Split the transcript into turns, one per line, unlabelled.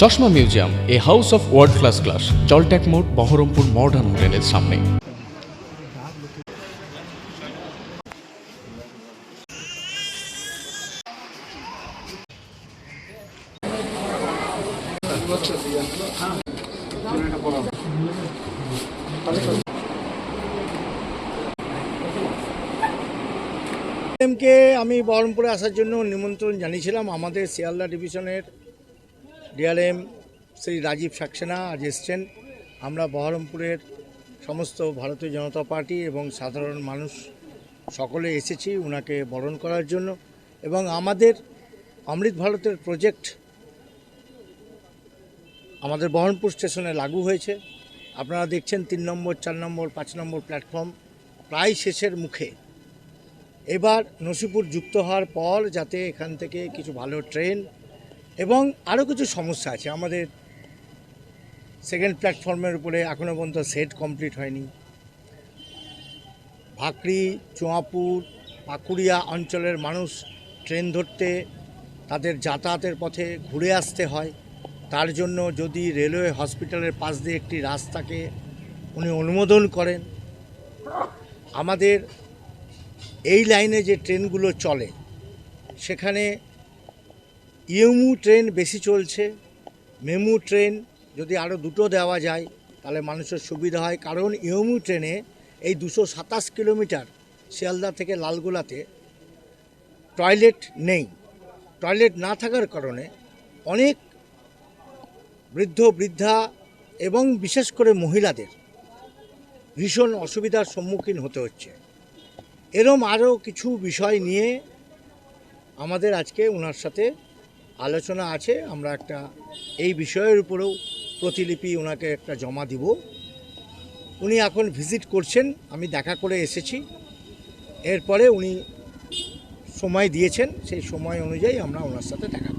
চশমা museum, a house of world class class জলট্যাক মোড়, Baharampur modern হোটেলের সামনে।
আমি বহরমপুরে আসার জন্য নিমন্ত্রণ জানিয়েছিলাম আমাদের শিয়ালদা ডিভিশনের ডিআরএম শ্রী রাজীব সাক্সেনা আজ এসছেন। আমরা বহরমপুরের সমস্ত ভারতীয় জনতা পার্টি এবং সাধারণ মানুষ সকলে এসেছি ওনাকে বরণ করার জন্য এবং আমাদের অমৃত ভারতের প্রজেক্ট আমাদের বহরমপুর স্টেশনে লাগু হয়েছে। আপনারা দেখছেন তিন নম্বর, চার নম্বর, পাঁচ নম্বর প্ল্যাটফর্ম প্রায় শেষের মুখে। এবার নসিপুর যুক্ত হওয়ার পর যাতে এখান থেকে কিছু ভালো ট্রেন এবং আরও কিছু সমস্যা আছে। আমাদের সেকেন্ড প্ল্যাটফর্মের উপরে এখনও পর্যন্ত সেট কমপ্লিট হয়নি। ভাকরি, চুয়াপুর, পাকুড়িয়া অঞ্চলের মানুষ ট্রেন ধরতে, তাদের যাতায়াতের পথে ঘুরে আসতে হয়। তার জন্য যদি রেলওয়ে হসপিটালের পাশ দিয়ে একটি রাস্তাকে উনি অনুমোদন করেন, আমাদের এই লাইনে যে ট্রেনগুলো চলে, সেখানে ইএমু ট্রেন বেশি চলছে, মেমু ট্রেন যদি আরও দুটো দেওয়া যায়, তাহলে মানুষের সুবিধা হয়। কারণ ইএমু ট্রেনে এই দুশো সাতাশ কিলোমিটার শিয়ালদা থেকে লালগোলাতে টয়লেট নেই। টয়লেট না থাকার কারণে অনেক বৃদ্ধ, বৃদ্ধা এবং বিশেষ করে মহিলাদের ভীষণ অসুবিধার সম্মুখীন হতে হচ্ছে। এরম আরও কিছু বিষয় নিয়ে আমাদের আজকে ওনার সাথে আলোচনা আছে, আমরা একটা, এই বিষয়ের উপরেও প্রতিলিপি ওনাকে একটা জমা দিব। উনি এখন ভিজিট করছেন, আমি দেখা করে এসেছি। এরপরে উনি সময় দিয়েছেন, সেই সময় অনুযায়ী আমরা ওনার সাথে দেখা